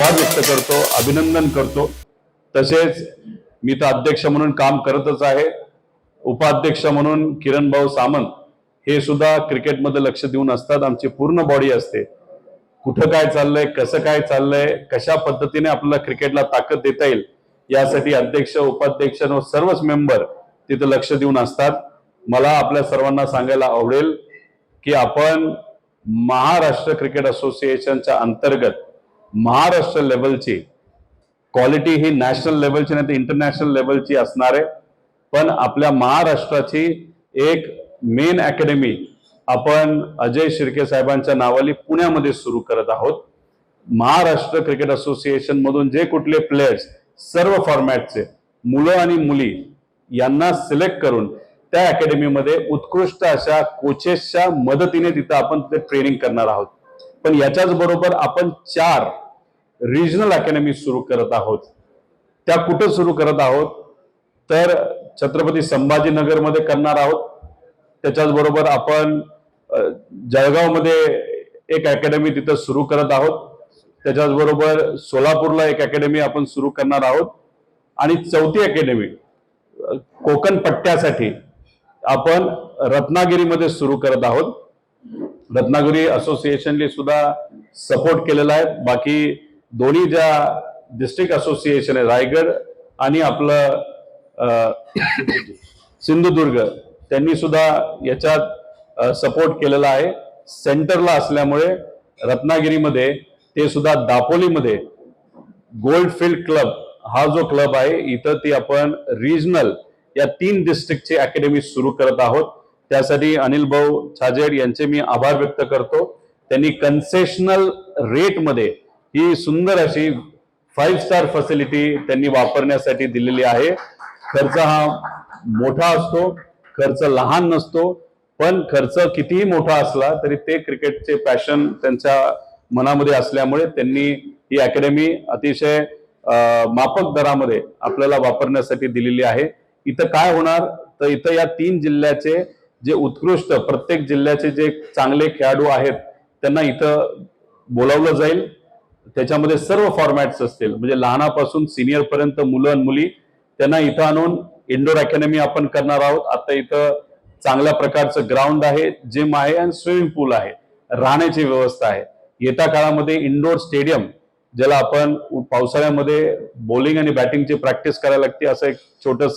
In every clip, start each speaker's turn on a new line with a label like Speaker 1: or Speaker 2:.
Speaker 1: आभार व्यक्त करतो अभिनंदन करतो. तसेच मी तर अध्यक्ष म्हणून काम करतच आहे. उपाध्यक्ष म्हणून किरण भाऊ सामंत हे सुद्धा क्रिकेटमध्ये लक्ष देऊन असतात. आमची पूर्ण बॉडी असते. कुठं काय चाललंय कसं काय चाललंय कशा पद्धतीने आपल्याला क्रिकेटला ताकद देता येईल यासाठी अध्यक्ष उपाध्यक्ष व सर्वच मेंबर तिथं लक्ष देऊन असतात. मला आपल्या सर्वांना सांगायला आवडेल की आपण महाराष्ट्र क्रिकेट असोसिएशनच्या अंतर्गत महाराष्ट्र लेवलची क्वालिटी ही नॅशनल लेवलची नाही तर इंटरनॅशनल लेवलची असणार आहे. पण आपल्या महाराष्ट्राची एक मेन अकॅडमी आपण अजय शिर्के साहेबांच्या नावाली पुण्यामध्ये सुरू करत आहोत. महाराष्ट्र क्रिकेट असोसिएशन मधून जे कुठले प्लेयर्स सर्व फॉर्मॅटचे मुलं आणि मुली यांना सिलेक्ट करून त्या अकॅडमीमध्ये उत्कृष्ट अशा कोचेसच्या मदतीने तिथं आपण तिथे ट्रेनिंग करणार आहोत. पण याच्याच बरोबर आपण चार रिजनल अकॅडमी सुरू करत आहोत. त्या कुठं सुरू करत आहोत? तर छत्रपती संभाजीनगरमध्ये करणार आहोत. त्याच्याच बरोबर आपण जळगावमध्ये एक अकॅडमी तिथं सुरू करत आहोत. त्याच्याच बरोबर सोलापूरला एक अकॅडमी आपण सुरू करणार आहोत. आणि चौथी अकॅडमी कोकण पट्ट्यासाठी आपण रत्नागिरीमध्ये सुरू करत आहोत. रत्नागिरी असोसिएशनने सुद्धा सपोर्ट केलेला आहे. बाकी दोन्ही ज्या डिस्ट्रिक्ट असोसिएशन आहे रायगड आणि आपलं सिंधुदुर्ग त्यांनी सुद्धा याच्यात सपोर्ट केलेला आहे. सेंटरला असल्यामुळे रत्नागिरीमध्ये ते सुद्धा दापोलीमध्ये गोल्ड फील्ड क्लब हा जो क्लब आहे इथं ती आपण रिजनल या तीन डिस्ट्रिक्टची अकॅडमी सुरू करत आहोत. त्यासाठी अनिल भाऊ छाजेड यांचे मी आभार व्यक्त करतो. त्यांनी कन्सेशनल रेटमध्ये ही सुंदर अशी फाईव्ह स्टार फॅसिलिटी त्यांनी वापरण्यासाठी दिलेली आहे. खर्च हा मोठा असतो खर्च लहान नसतो पण खर्च कितीही मोठा असला तरी ते क्रिकेटचे पॅशन त्यांच्या मनामध्ये असल्यामुळे त्यांनी ही अकॅडमी अतिशय मापक दरामध्ये आपल्याला वापरण्यासाठी दिलेली आहे. इथं काय होणार? तर इथं या तीन जिल्ह्याचे जे उत्कृष्ट प्रत्येक जिल्ह्याचे जे चांगले खेळाडू आहेत त्यांना इथं बोलावलं जाईल. त्याच्यामध्ये सर्व फॉर्मॅट्स असतील. म्हणजे लहानापासून सिनियर पर्यंत मुलं आणि मुली त्यांना इथं आणून इंडोर अकॅडमी आपण करणार आहोत. आता इथं चांगल्या प्रकारचं ग्राउंड आहे जिम आहे आणि स्विमिंग पूल आहे. राहण्याची व्यवस्था आहे. येत्या काळामध्ये इंडोर स्टेडियम ज्याला आपण पावसाळ्यामध्ये बॉलिंग आणि बॅटिंगची प्रॅक्टिस करायला लागते असं एक छोटस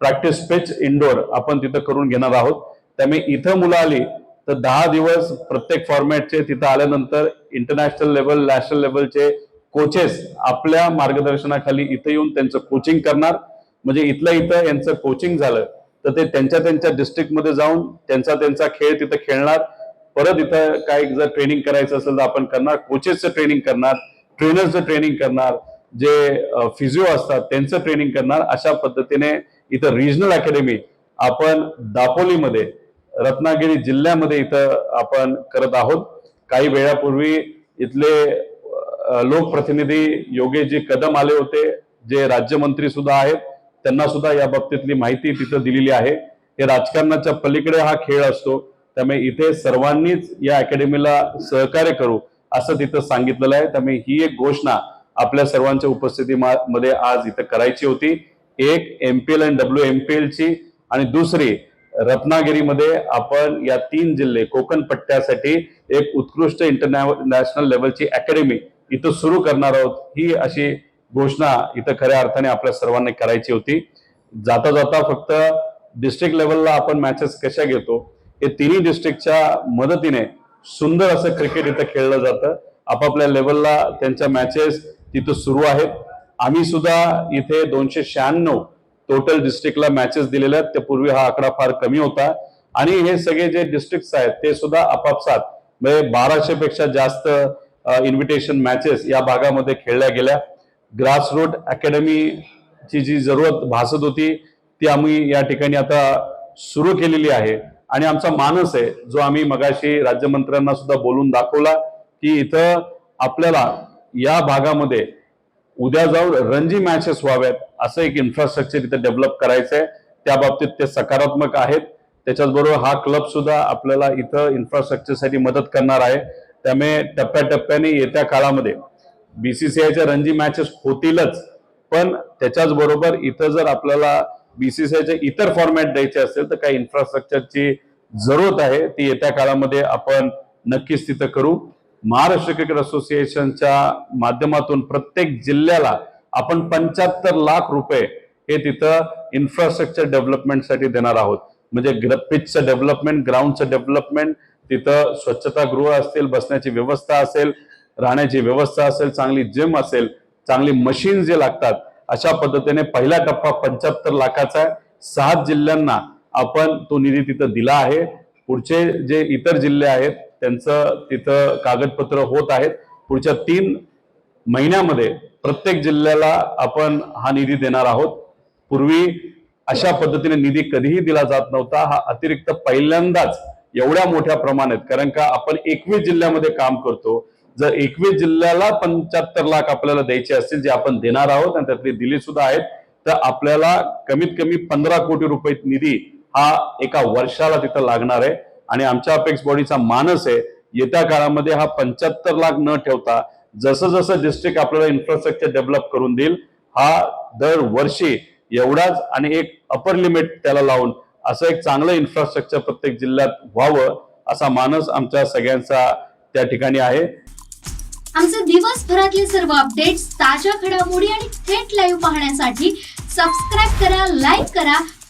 Speaker 1: प्रॅक्टिस पिच इंडोर आपण तिथं करून घेणार आहोत. त्यामुळे इथं मुलं आली तर दहा दिवस प्रत्येक फॉर्मॅटचे तिथं आल्यानंतर इंटरनॅशनल लेवल नॅशनल लेवलचे कोचेस आपल्या मार्गदर्शनाखाली इथं येऊन त्यांचं कोचिंग करणार. म्हणजे इथल्या इथं यांचं कोचिंग झालं तर ते त्यांच्या त्यांच्या डिस्ट्रिक्टमध्ये जाऊन त्यांचा त्यांचा खेळ तिथं खेळणार. परत इथं काय जर ट्रेनिंग करायचं असेल तर आपण करणार. कोचेसचं ट्रेनिंग करणार ट्रेनर्सचं ट्रेनिंग करणार जे फिजिओ असतात त्यांचं ट्रेनिंग करणार. अशा पद्धतीने इथं रिजनल अकॅडमी आपण दापोलीमध्ये रत्नागिरी जिल्ह्यामध्ये इथं आपण करत आहोत. काही वेळापूर्वी इथले लोकप्रतिनिधी योगेशजी कदम आले होते जे राज्यमंत्री सुद्धा आहेत त्यांना सुद्धा या बाबतीतली माहिती तिथं दिलेली आहे. हे राजकारणाच्या पलीकडे हा खेळ असतो त्यामुळे इथे सर्वांनीच या अकॅडमीला सहकार्य करू असं तिथं सांगितलेलं आहे. त्यामुळे ही एक घोषणा आपल्या सर्वांच्या उपस्थितीमध्ये आज इथं करायची होती. एक एम पील आणि डब्ल्यू एम पी एलची आणि दुसरी रत्नागिरीमध्ये आपण या तीन जिल्हे कोकण पट्ट्यासाठी एक उत्कृष्ट इंटरनॅशनल लेवलची अकॅडमी इथं सुरू करणार आहोत. ही अशी घोषणा इथं खऱ्या अर्थाने आपल्या सर्वांनी करायची होती. जाता जाता फक्त डिस्ट्रिक्ट लेवलला आपण मॅचेस कशा घेतो हे तिन्ही डिस्ट्रिक्टच्या मदतीने सुंदर असं क्रिकेट इथं खेळलं जातं. आपापल्या लेवलला त्यांच्या मॅचेस तिथं सुरू आहेत. आम्ही सुद्धा इथे दोनशे शहाण्णव टोटल डिस्ट्रिक्टला मॅचेस दिलेल्या आहेत. त्यापूर्वी हा आकडा फार कमी होता. आणि हे सगळे जे डिस्ट्रिक्ट आहेत ते सुद्धा आपापसात म्हणजे बाराशे पेक्षा जास्त इन्व्हिटेशन मॅचेस या भागामध्ये खेळल्या गेल्या. ग्रासरूट अकॅडमीची जी जरूरत भासत होती ती आम्ही या ठिकाणी आता सुरू केलेली आहे. आणि आमचा मानस आहे जो आम्ही मगाशी राज्यमंत्र्यांना सुद्धा बोलून दाखवला की इथं आपल्याला या भागामध्ये उद्या जाऊन रणजी मॅचेस व्हाव्यात असं एक इन्फ्रास्ट्रक्चर इथं डेव्हलप करायचं आहे त्या बाबतीत ते सकारात्मक आहेत. त्याच्याचबरोबर हा क्लब सुद्धा आपल्याला इथं इन्फ्रास्ट्रक्चरसाठी मदत करणार आहे. त्यामुळे टप्प्याटप्प्याने येत्या काळामध्ये बीसीसीआयच्या रणजी मॅचेस होतीलच. पण त्याच्याच बरोबर इथं जर आपल्याला बीसीसीआयचे इतर फॉर्मॅट द्यायचे असेल तर काही इन्फ्रास्ट्रक्चरची जरूरत आहे. ती येत्या काळामध्ये आपण नक्कीच तिथं करू. महाराष्ट्र क्रिकेट असोसिएशनच्या माध्यमातून प्रत्येक जिल्ह्याला आपण पंच्याहत्तर लाख रुपये हे तिथं इन्फ्रास्ट्रक्चर डेव्हलपमेंटसाठी देणार आहोत. म्हणजे पिचचं डेव्हलपमेंट ग्राउंडचं डेव्हलपमेंट तिथं स्वच्छतागृह असतील बसण्याची व्यवस्था असेल राहण्याची व्यवस्था असेल चांगली जिम असेल चांगली मशीन जे लागतात अशा पद्धतीने पहिला टप्पा पंच्याहत्तर लाखाचा आहे. सात जिल्ह्यांना आपण तो निधी तिथं दिला आहे. पुढचे जे इतर जिल्हे आहेत त्यांचं तिथं कागदपत्र होत आहेत. पुढच्या तीन महिन्यामध्ये प्रत्येक जिल्ह्याला आपण हा निधी देणार आहोत. पूर्वी अशा पद्धतीने निधी कधीही दिला जात नव्हता. हा अतिरिक्त पहिल्यांदाच एवढ्या मोठ्या प्रमाणात कारण का आपण एकवीस जिल्ह्यामध्ये काम करतो. जर एकवीस जिल्ह्याला पंच्याहत्तर लाख आपल्याला द्यायचे असतील जे आपण देणार आहोत आणि त्यातली दिली सुद्धा आहेत तर आपल्याला कमीत कमी पंधरा कोटी रुपये निधी हा एका वर्षाला तिथं लागणार आहे. आणि आमच्या अपेक्स बॉडीचा मानस आहे येत्या काळामध्ये हा पंच्याहत्तर लाख न ठेवता जसं जसं डिस्ट्रिक्ट आपल्याला इन्फ्रास्ट्रक्चर डेव्हलप करून देईल हा दर वर्षी एवढाच आणि एक अपर लिमिट त्याला लावून असं एक चांगलं इन्फ्रास्ट्रक्चर प्रत्येक जिल्ह्यात व्हावं असा मानस आमच्या सगळ्यांचा त्या ठिकाणी आहे.
Speaker 2: आमचे दिवसभरातले सर्व अपडेट्स ताज्या घडामोडी आणि थेट लाईव्ह पाहण्यासाठी सबस्क्राईब करा लाईक करा